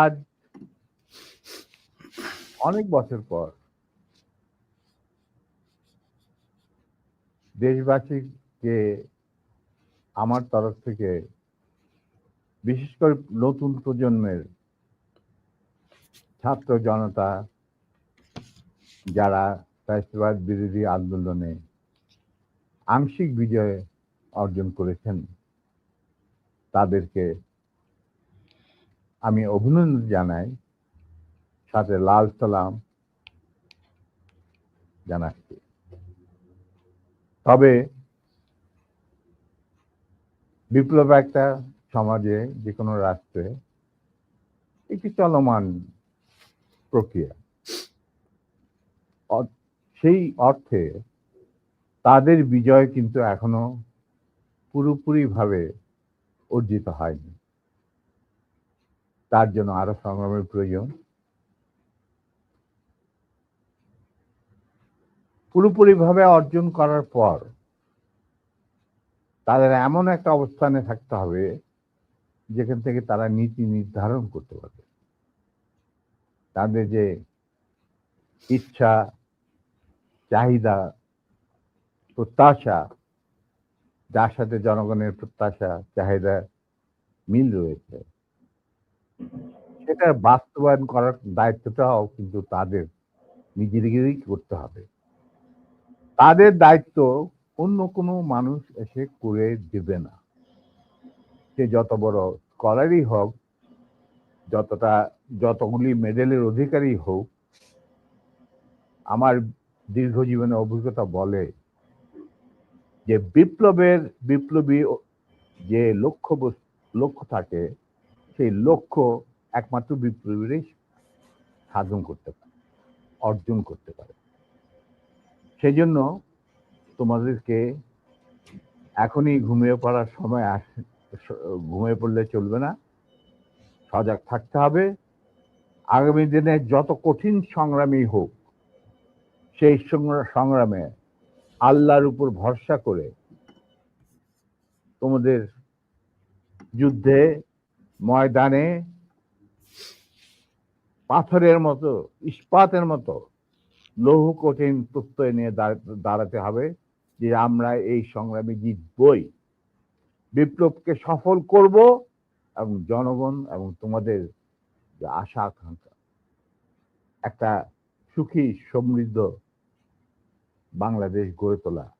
আজ অনেক বছর পর দেশবাসীকে আমার তরফ থেকে, বিশেষ করে নতুন প্রজন্মের ছাত্র জনতা, যারা ফ্যাসিবাদ বিরোধী আন্দোলনে আংশিক বিজয় অর্জন করেছেন, তাদেরকে আমি অভিনন্দন জানাই, সাথে লাল সালাম জানাচ্ছি। তবে বিপ্লব একটা সমাজে যে কোনো রাষ্ট্রে, একটি চলমান প্রক্রিয়া। সেই অর্থে তাদের বিজয় কিন্তু এখনও পুরোপুরিভাবে অর্জিত হয়নি। তার জন্য আরও সংগ্রামের প্রয়োজন। পুরোপুরিভাবে অর্জন করার পর তাদের এমন একটা অবস্থানে থাকতে হবে, যেখান থেকে তারা নীতি নির্ধারণ করতে পারবে। তাদের যে ইচ্ছা, চাহিদা, প্রত্যাশা, যার সাথে জনগণের প্রত্যাশা, চাহিদা মিল রয়েছে। সেটা বাস্তবায়ন করার দায়িত্বটাও কিন্তু তাদের নিজেদেরই করতে হবে। তাদের দায়িত্ব অন্য কোনো মানুষ এসে করে দেবে না। সে যত বড় স্কলারই হোক, যতটা, যতগুলি মেডেলের অধিকারী হোক, আমার দীর্ঘ জীবনের অভিজ্ঞতা বলে যে বিপ্লবের, বিপ্লবী যে লক্ষ্য লক্ষ্য থাকে সেই লক্ষ্য একমাত্র বিপ্লবীরাই সাধন করতে পারে, অর্জন করতে পারে। সেই জন্য তোমাদেরকে এখনই ঘুমিয়ে পড়ার সময় ঘুমিয়ে পড়লে চলবে না। সজাগ থাকতে হবে। আগামী দিনে যত কঠিন সংগ্রামই হোক, সেই সংগ্রা- সংগ্রামে আল্লাহর উপর ভরসা করে তোমাদের যুদ্ধে ময়দানে পাথরের মতো, ইস্পাতের মতো লৌহ কঠিন প্রত্যয় নিয়ে দাঁড়- দাঁড়াতে হবে যে আমরা এই সংগ্রামে জিতবই। বিপ্লবকে সফল করব এবং জনগণ এবং তোমাদের যে আশা আকাঙ্ক্ষা। একটা সুখী সমৃদ্ধ বাংলাদেশ গড়ে তোলা।